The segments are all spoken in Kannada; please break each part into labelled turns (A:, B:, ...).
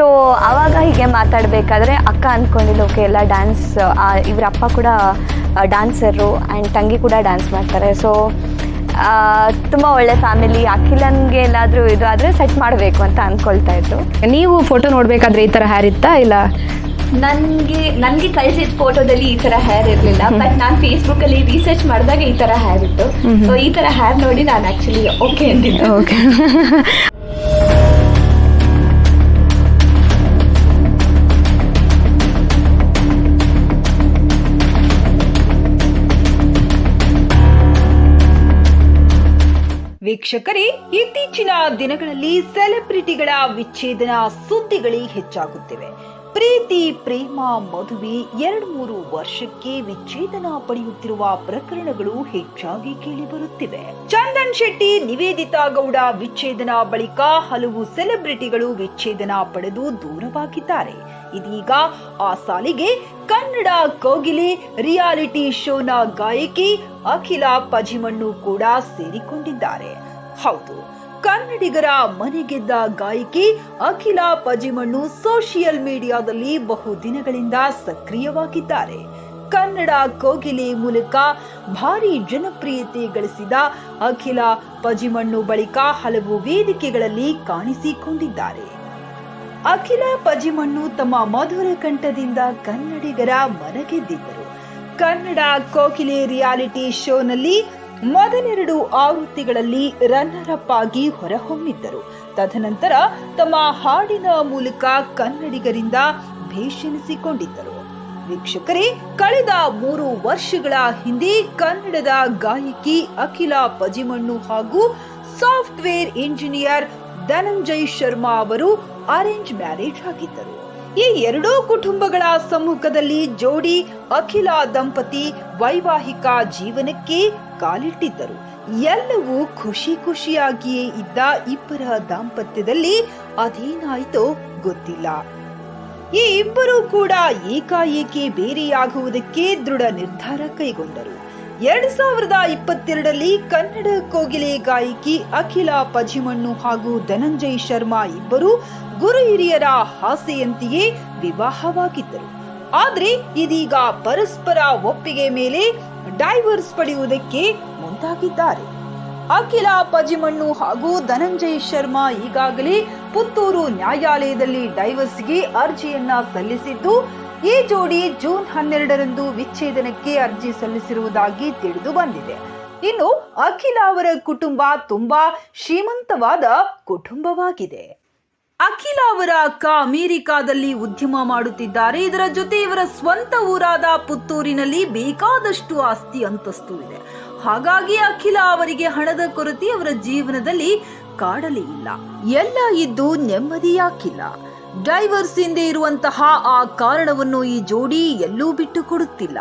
A: ಸೊ ಆವಾಗ ಹೀಗೆ ಮಾತಾಡಬೇಕಾದ್ರೆ ಅಕ್ಕ ಅಂದ್ಕೊಂಡಿಲ್ಲ ಓಕೆ ಎಲ್ಲ ಡ್ಯಾನ್ಸ್ ಇವರ ಅಪ್ಪ ಕೂಡ ಡ್ಯಾನ್ಸರು ಆ್ಯಂಡ್ ತಂಗಿ ಕೂಡ ಡ್ಯಾನ್ಸ್ ಮಾಡ್ತಾರೆ. ಸೊ ತುಂಬ ಒಳ್ಳೆ ಫ್ಯಾಮಿಲಿ ಅಖಿಲನ್ಗೆ ಎಲ್ಲಾದರೂ ಇದು ಆದರೆ ಸೆಟ್ ಮಾಡಬೇಕು ಅಂತ ಅಂದ್ಕೊಳ್ತಾ ಇತ್ತು
B: ನೀವು ಫೋಟೋ ನೋಡಬೇಕಾದ್ರೆ ಈ ಥರ ಹ್ಯಾರ್ ಇತ್ತಾ ಇಲ್ಲ?
A: ನನಗೆ ನನಗೆ ಕಳಿಸಿದ ಫೋಟೋದಲ್ಲಿ ಈ ಥರ ಹೇರ್ ಇರಲಿಲ್ಲ ಬಟ್ ನಾನು ಫೇಸ್ಬುಕ್ಕಲ್ಲಿ ರಿಸರ್ಚ್ ಮಾಡಿದಾಗ ಈ ಥರ ಹೇರ್ ಇತ್ತು. ಸೊ ಈ ಥರ ಹೇರ್ ನೋಡಿ ನಾನು ಆ್ಯಕ್ಚುಲಿ ಓಕೆ ಅಂತಿದ್ದೆ
B: ಓಕೆ
C: ವೀಕ್ಷಕರೇ ಇತ್ತೀಚಿನ ದಿನಗಳಲ್ಲಿ ಸೆಲೆಬ್ರಿಟಿಗಳ ವಿಚ್ಛೇದನ ಸುದ್ದಿಗಳೇ ಹೆಚ್ಚಾಗುತ್ತಿವೆ. ಪ್ರೀತಿ, ಪ್ರೇಮ, ಮದುವೆ ಎರಡು ಮೂರು ವರ್ಷಕ್ಕೆ ವಿಚ್ಛೇದನ ಪಡೆಯುತ್ತಿರುವ ಪ್ರಕರಣಗಳು ಹೆಚ್ಚಾಗಿ ಕೇಳಿಬರುತ್ತಿವೆ ಚಂದನ್ ಶೆಟ್ಟಿ, ನಿವೇದಿತಾ ಗೌಡ ವಿಚ್ಛೇದನ ಬಳಿಕ ಹಲವು ಸೆಲೆಬ್ರಿಟಿಗಳು ವಿಚ್ಛೇದನ ಪಡೆದು ದೂರವಾಗಿದ್ದಾರೆ. ಇದೀಗ ಆ ಸಾಲಿಗೆ ಕನ್ನಡ ಕೋಗಿಲೆ ರಿಯಾಲಿಟಿ ಶೋನ ಗಾಯಕಿ ಅಖಿಲ ಪಜಿಮಣ್ಣು ಕೂಡ ಸೇರಿಕೊಂಡಿದ್ದಾರೆ. ಹೌದು ಕನ್ನಡಿಗರ ಮನೆಗೆದ್ದ ಗಾಯಕಿ ಅಖಿಲ ಪಜಿಮಣ್ಣು ಸೋಷಿಯಲ್ ಮೀಡಿಯಾದಲ್ಲಿ ಬಹು ದಿನಗಳಿಂದ ಸಕ್ರಿಯವಾಗಿದ್ದಾರೆ. ಕನ್ನಡ ಕೋಗಿಲೆ ಮೂಲಕ ಭಾರಿ ಜನಪ್ರಿಯತೆ ಗಳಿಸಿದ ಅಖಿಲ ಪಜಿಮಣ್ಣು ಬಳಿಕ ಹಲವು ವೇದಿಕೆಗಳಲ್ಲಿ ಕಾಣಿಸಿಕೊಂಡಿದ್ದಾರೆ. ಅಖಿಲ ಪಜಿಮಣ್ಣು ತಮ್ಮ ಮಧುರ ಕಂಠದಿಂದ ಕನ್ನಡಿಗರ ಮನಗೆದ್ದಿದ್ದರು. ಕನ್ನಡ ಕೋಕಿಲೆ ರಿಯಾಲಿಟಿ ಶೋನಲ್ಲಿ ಮೊದಲೆರಡು ಆವೃತ್ತಿಗಳಲ್ಲಿ ರನ್ನರ್ ಆಗಿ ಹೊರಹೊಮ್ಮಿದ್ದರು. ತದನಂತರ ತಮ್ಮ ಹಾಡಿನ ಮೂಲಕ ಕನ್ನಡಿಗರಿಂದ ಭೇಷಣಿಸಿಕೊಂಡಿದ್ದರು. ವೀಕ್ಷಕರೇ, ಕಳೆದ ಮೂರು ವರ್ಷಗಳ ಹಿಂದೆ ಕನ್ನಡದ ಗಾಯಕಿ ಅಖಿಲ ಪಜಿಮಣ್ಣು ಹಾಗೂ ಸಾಫ್ಟ್ವೇರ್ ಇಂಜಿನಿಯರ್ ಧನಂಜಯ್ ಶರ್ಮಾ ಅವರು ಅರೇಂಜ್ ಮ್ಯಾರೇಜ್ ಆಗಿದ್ದರು. ಈ ಎರಡೂ ಕುಟುಂಬಗಳ ಸಮ್ಮುಖದಲ್ಲಿ ಜೋಡಿ ಅಖಿಲ ದಂಪತಿ ವೈವಾಹಿಕ ಜೀವನಕ್ಕೆ ಕಾಲಿಟ್ಟಿದ್ದರು. ಎಲ್ಲವೂ ಖುಷಿ ಖುಷಿಯಾಗಿಯೇ ಇದ್ದ ಇಬ್ಬರ ದಾಂಪತ್ಯದಲ್ಲಿ ಅದೇನಾಯ್ತೋ ಗೊತ್ತಿಲ್ಲ. ಈ ಇಬ್ಬರೂ ಕೂಡ ಏಕಾಏಕಿ ಬೇರೆಯಾಗುವುದಕ್ಕೆ ದೃಢ ನಿರ್ಧಾರ ಕೈಗೊಂಡರು. ಎರಡ್ ಸಾವಿರದ ಇಪ್ಪತ್ತೆರಡರಲ್ಲಿ ಕನ್ನಡ ಕೋಗಿಲೆ ಗಾಯಕಿ ಅಖಿಲ ಪಜಿಮಣ್ಣು ಹಾಗೂ ಧನಂಜಯ್ ಶರ್ಮಾ ಇಬ್ಬರು ಗುರು ಹಿರಿಯರ ಹಾಸೆಯಂತೆಯೇ ವಿವಾಹವಾಗಿದ್ದರು. ಆದ್ರೆ ಇದೀಗ ಪರಸ್ಪರ ಒಪ್ಪಿಗೆ ಮೇಲೆ ಡೈವರ್ಸ್ ಪಡೆಯುವುದಕ್ಕೆ ಮುಂದಾಗಿದ್ದಾರೆ. ಅಖಿಲ ಪಜಿಮಣ್ಣು ಹಾಗೂ ಧನಂಜಯ್ ಶರ್ಮಾ ಈಗಾಗಲೇ ಪುತ್ತೂರು ನ್ಯಾಯಾಲಯದಲ್ಲಿ ಡೈವರ್ಸ್ಗೆ ಅರ್ಜಿಯನ್ನ ಸಲ್ಲಿಸಿದ್ದು ಈ ಜೋಡಿ ಜೂನ್ ಹನ್ನೆರಡರಂದು ವಿಚ್ಛೇದನಕ್ಕೆ ಅರ್ಜಿ ಸಲ್ಲಿಸಿರುವುದಾಗಿ ತಿಳಿದು ಬಂದಿದೆ. ಇನ್ನು ಅಖಿಲ ಅವರ ಕುಟುಂಬ ತುಂಬಾ ಶ್ರೀಮಂತವಾದ ಕುಟುಂಬವಾಗಿದೆ. ಅಖಿಲ ಅವರ ಅಕ್ಕ ಅಮೆರಿಕಾದಲ್ಲಿ ಉದ್ಯಮ ಮಾಡುತ್ತಿದ್ದಾರೆ. ಇದರ ಜೊತೆ ಇವರ ಸ್ವಂತ ಊರಾದ ಪುತ್ತೂರಿನಲ್ಲಿ ಬೇಕಾದಷ್ಟು ಆಸ್ತಿ ಅಂತಸ್ತು ಇದೆ. ಹಾಗಾಗಿ ಅಖಿಲ ಅವರಿಗೆ ಹಣದ ಕೊರತೆ ಅವರ ಜೀವನದಲ್ಲಿ ಕಾಡಲೇ ಇಲ್ಲ. ಎಲ್ಲ ಇದ್ದು ನೆಮ್ಮದಿಯಾಕಿಲ್ಲ ಡೈವರ್ಸ್ ಹಿಂದೆ ಇರುವಂತಹ ಆ ಕಾರಣವನ್ನು ಈ ಜೋಡಿ ಎಲ್ಲೂ ಬಿಟ್ಟು ಕೊಡುತ್ತಿಲ್ಲ.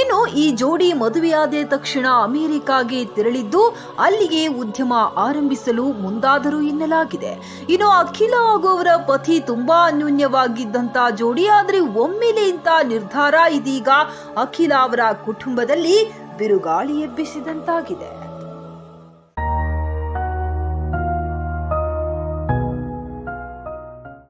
C: ಇನ್ನು ಈ ಜೋಡಿ ಮದುವೆಯಾದ ತಕ್ಷಣ ಅಮೆರಿಕಾಗೆ ತೆರಳಿದ್ದು ಅಲ್ಲಿಗೆ ಉದ್ಯಮ ಆರಂಭಿಸಲು ಮುಂದಾದರು ಎನ್ನಲಾಗಿದೆ. ಇನ್ನು ಅಖಿಲ ಹಾಗೂ ಅವರ ಪತಿ ತುಂಬಾ ಅನ್ಯೂನ್ಯವಾಗಿದ್ದಂತ ಜೋಡಿ, ಆದ್ರೆ ಒಮ್ಮೆಲೆ ಇಂಥ ನಿರ್ಧಾರ ಇದೀಗ ಅಖಿಲ ಅವರ ಕುಟುಂಬದಲ್ಲಿ ಬಿರುಗಾಳಿ ಎಬ್ಬಿಸಿದಂತಾಗಿದೆ.